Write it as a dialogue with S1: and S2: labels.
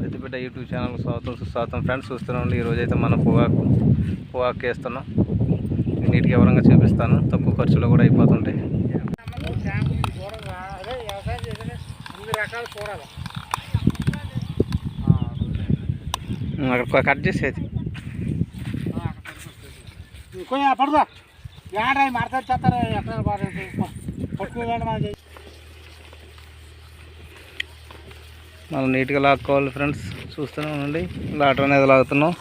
S1: Peddapeta YouTube channel స్వాగతం సుస్వాగతం. Friends చూస్తున్నాం ఈరోజు అయితే మనం పొగాకు పొగాకు వేస్తున్నాం. నీటికి వివరంగా చూపిస్తాను. తక్కువ ఖర్చులో కూడా అయిపోతుంటాయి.
S2: అదే వ్యవసాయం
S1: అక్కడ కట్ చేసేది
S2: కొంచెం పడదా ఏడా మాట్లాడి చేస్తారు? ఎక్కడ బాగుంటుంది
S1: మనం నీట్గా లాక్కోవాలి ఫ్రెండ్స్. చూస్తూనే ఉండండి. లాటర్ అనేది లాగుతున్నాం.